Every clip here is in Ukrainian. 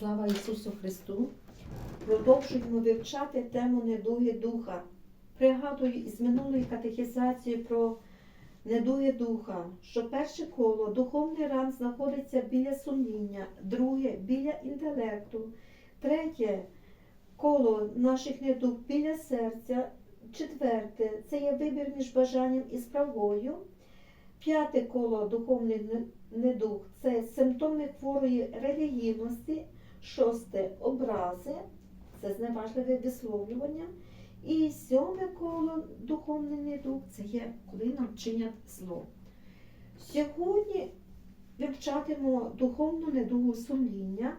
Слава Ісусу Христу! Продовжуємо вивчати тему недуги духа. Пригадую із минулої катехізації про недуги духа, що перше коло духовний ран знаходиться біля сумління, друге біля інтелекту, третє коло наших недуг біля серця, четверте це є вибір між бажанням і справою. П'яте коло духовний не- недуг це симптоми хворої релігійності, шосте образи, це зневажливе висловлювання. І сьоме коло духовний недуг це є коли нам чинять зло. Сьогодні вивчатимо духовну недугу сумління.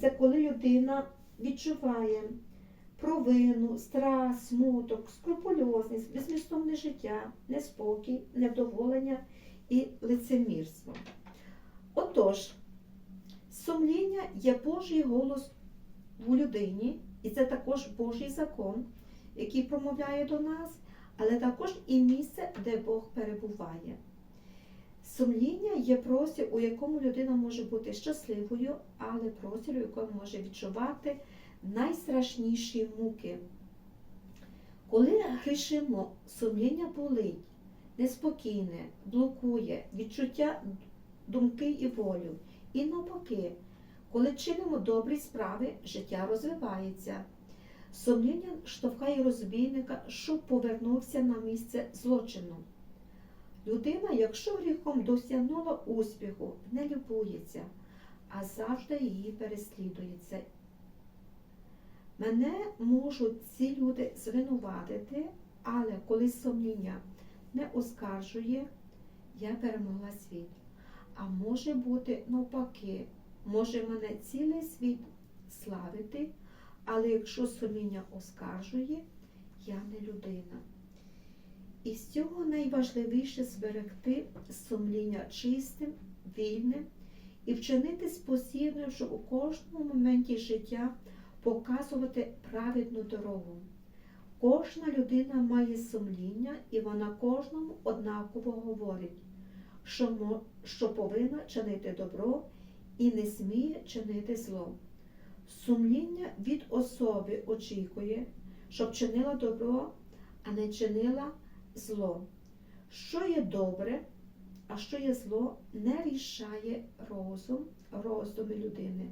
Це коли людина відчуває провину, страх, смуток, скрупульозність, безмістовне життя, неспокій, невдоволення і лицемірство. Отож, сумління є Божий голос у людині, і це також Божий закон, який промовляє до нас, але також і місце, де Бог перебуває. Сумління є простір, у якому людина може бути щасливою, але простір, у якому може відчувати найстрашніші муки. Коли грішимо, сумління болить, неспокійне, блокує відчуття думки і волю. І навпаки, коли чинимо добрі справи, життя розвивається. Сумління штовхає розбійника, щоб повернувся на місце злочину. Людина, якщо гріхом досягнула успіху, не любується, а завжди її переслідується. Мене можуть ці люди звинуватити, але коли сумління не оскаржує, я перемогла світ. А може бути навпаки, може мене цілий світ славити, але якщо сумління оскаржує, я не людина. І з цього найважливіше зберегти сумління чистим, вільним і вчинити спосібно, щоб у кожному моменті життя показувати праведну дорогу. Кожна людина має сумління, і вона кожному однаково говорить, що, що повинна чинити добро і не сміє чинити зло. Сумління від особи очікує, щоб чинила добро, а не чинила зло. Що є добре, а що є зло, не рішає розум, роздуми людини.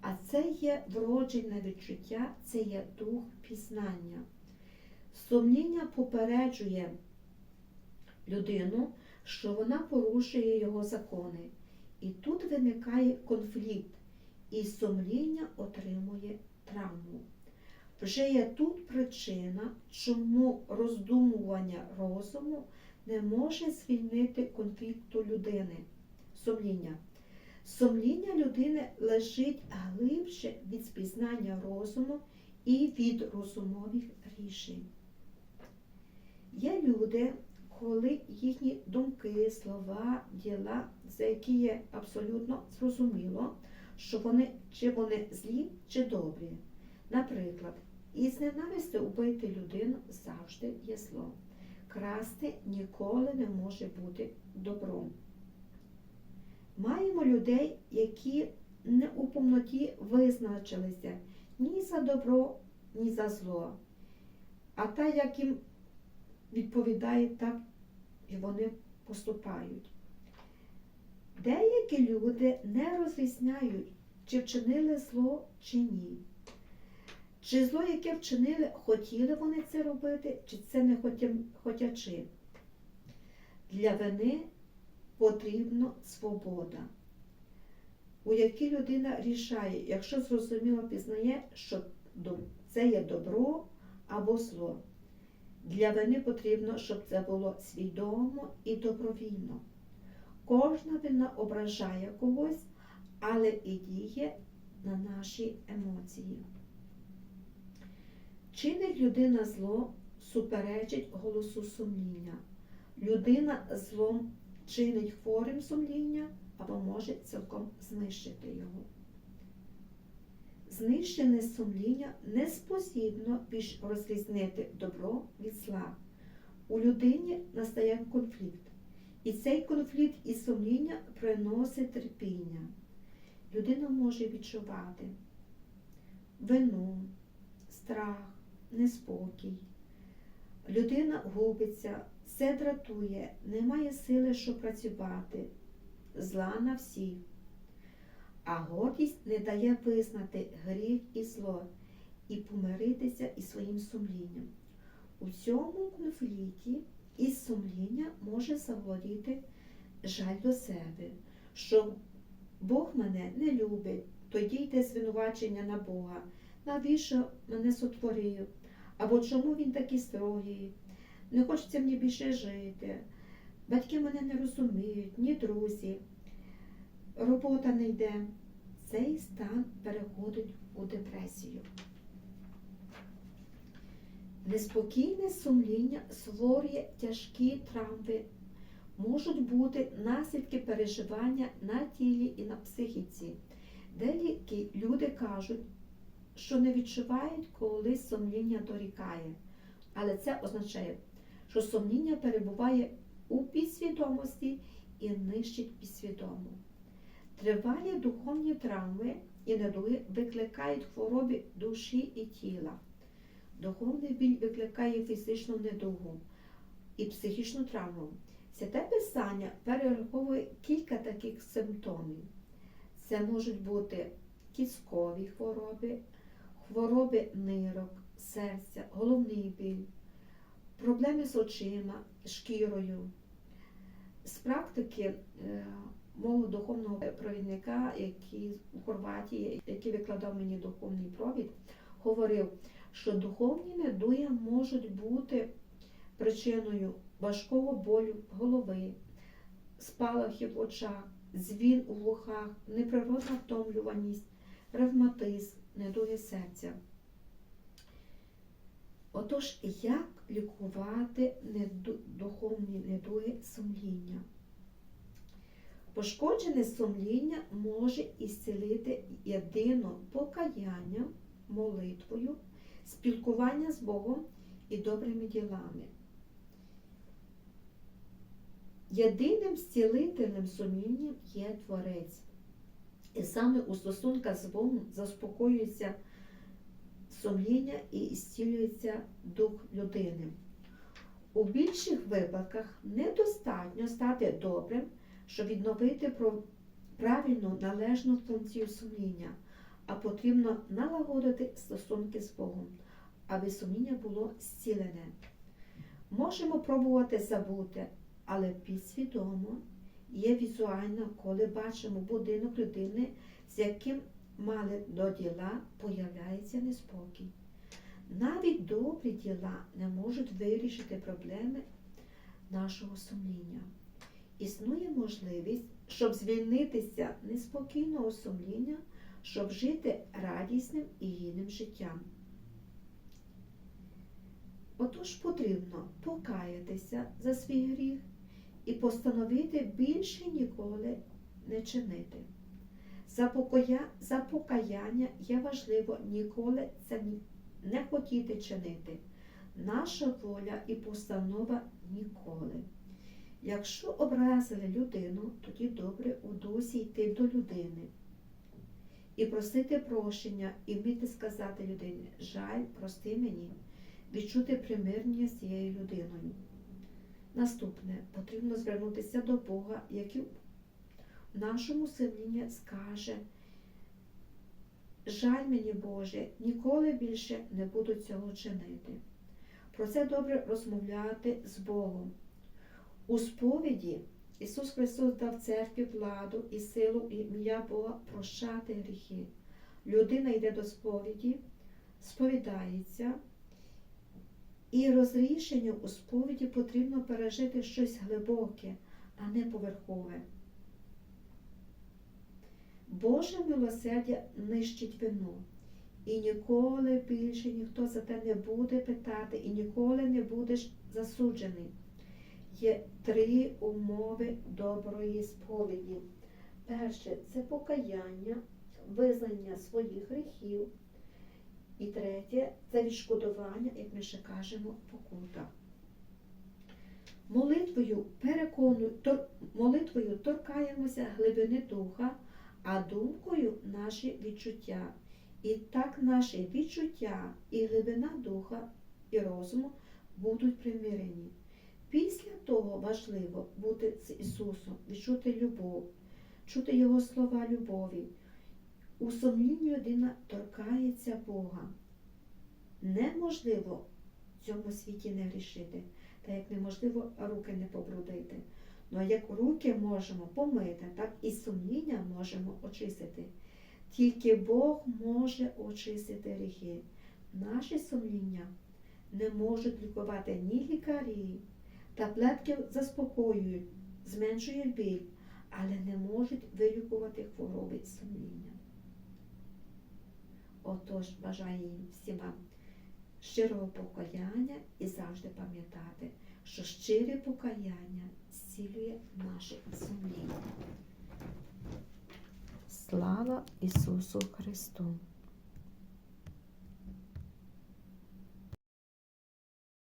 А це є вроджене відчуття, це є дух пізнання. Сумління попереджує людину, що вона порушує його закони. І тут виникає конфлікт, і сумління отримує травму. Вже є тут причина, чому роздумування розуму не може звільнити конфлікту людини. Сумління. Сумління людини лежить глибше від спізнання розуму і від розумових рішень. Є люди, коли їхні думки, слова, діла, за які є абсолютно зрозуміло, що вони чи вони злі, чи добрі. Наприклад, із ненависти убити людину завжди є зло. Красти ніколи не може бути добром. Маємо людей, які не у повноті визначилися ні за добро, ні за зло. А та, як їм відповідає, так і вони поступають. Деякі люди не розрізняють, чи вчинили зло, чи ні. Чи зло, яке вчинили, хотіли вони це робити, чи це не хотя- хотячи. Для вини потрібна свобода, у якій людина рішає, якщо зрозуміло пізнає, що це є добро або зло. Для вини потрібно, щоб це було свідомо і добровільно. Кожна вина ображає когось, але і діє на наші емоції. Чинить людина зло, суперечить голосу сумління. Людина злом чинить хворим сумління або може цілком знищити його. Знищене сумління не спосібно більш розрізнити добро від зла. У людині настає конфлікт, і цей конфлікт і сумління приносить терпіння. людина може відчувати вину, страх, неспокій. Людина губиться, все дратує, не має сили, щоб працювати, зла на всіх. А гордість не дає визнати гріх і зло і помиритися із своїм сумлінням. У цьому конфлікті із сумління може заволодіти жаль до себе, що Бог мене не любить, тоді йде звинувачення на Бога. Навіщо мене сотворив? Або чому він такий строгий? Не хочеться мені більше жити. Батьки мене не розуміють, ні друзі. Робота не йде. Цей стан переходить у депресію. Неспокійне сумління створює тяжкі травми, можуть бути наслідки переживання на тілі і на психіці. Деякі люди кажуть, що не відчувають, коли сумління дорікає. Але це означає, що сумління перебуває у підсвідомості і нищить підсвідому. Тривалі духовні травми і недуги викликають хвороби душі і тіла. Духовний біль викликає фізичну недугу і психічну травму. Святе Писання перераховує кілька таких симптомів. Це можуть бути кісткові хвороби, хвороби нирок, серця, головний біль, проблеми з очима, шкірою. З практики е, мого духовного провідника, який у Хорватії, який викладав мені духовний провід, говорив, що духовні недуги можуть бути причиною важкого болю голови, спалахів в очах, дзвін у вухах, неприродна втомлюваність, ревматизм, недуги серця. Отож, як лікувати духовні недуги сумління? Пошкоджене сумління може ісцілити єдино покаянням, молитвою, спілкування з Богом і добрими ділами. Єдиним зцілителем сумління є Творець. І саме у стосунках з Богом заспокоюється сумління і зцілюється дух людини. У більших випадках недостатньо стати добрим, щоб відновити правильну належну функцію сумління, а потрібно налагодити стосунки з Богом, аби сумління було зцілене. Можемо пробувати забути, але підсвідомо є візуально, коли бачимо будинок людини, з яким мали до діла, появляється неспокій. Навіть добрі діла не можуть вирішити проблеми нашого сумління. Існує можливість, щоб звільнитися неспокійного сумління, щоб жити радісним і гідним життям. Отож потрібно покаятися за свій гріх і постановити більше ніколи не чинити. За, покаяння є важливо ніколи це не хотіти чинити. Наша воля і постанова ніколи. Якщо образили людину, тоді добре у дусі йти до людини і просити прощення, і вміти сказати людині жаль, прости мені, відчути примирення з цією людиною. Наступне потрібно звернутися до Бога, який в нашому сумлінні скаже, жаль мені Боже, ніколи більше не буду цього чинити. Про це добре розмовляти з Богом. У сповіді Ісус Христос дав церкві владу і силу і ім'я Бога прощати гріхи. Людина йде до сповіді, сповідається, і розрішенню у сповіді потрібно пережити щось глибоке, а не поверхове. Боже милосердя нищить вину, і ніколи більше ніхто за те не буде питати, і ніколи не будеш засуджений. Є три умови доброї сповіді. Перше це покаяння, визнання своїх гріхів. І третє це відшкодування, як ми ще кажемо, покута. Молитвою переконую, тор, молитвою торкаємося глибини духа, а думкою наші відчуття. І так наші відчуття і глибина духа і розуму будуть примирені. Після того важливо бути з Ісусом, відчути любов, чути Його слова любові. У сумлінні людина торкається Бога. Неможливо в цьому світі не грішити, та як неможливо руки не побрудити. Ну як руки можемо помити, так і сумління можемо очистити. Тільки Бог може очистити гріхи. Наші сумління не можуть лікувати ні лікарі, таблетки заспокоюють, зменшують біль, але не можуть вилікувати хвороби сумління. Отож, бажаю їм всім вам щирого покаяння і завжди пам'ятати, що щире покаяння зцілює наше сумління. Слава Ісусу Христу!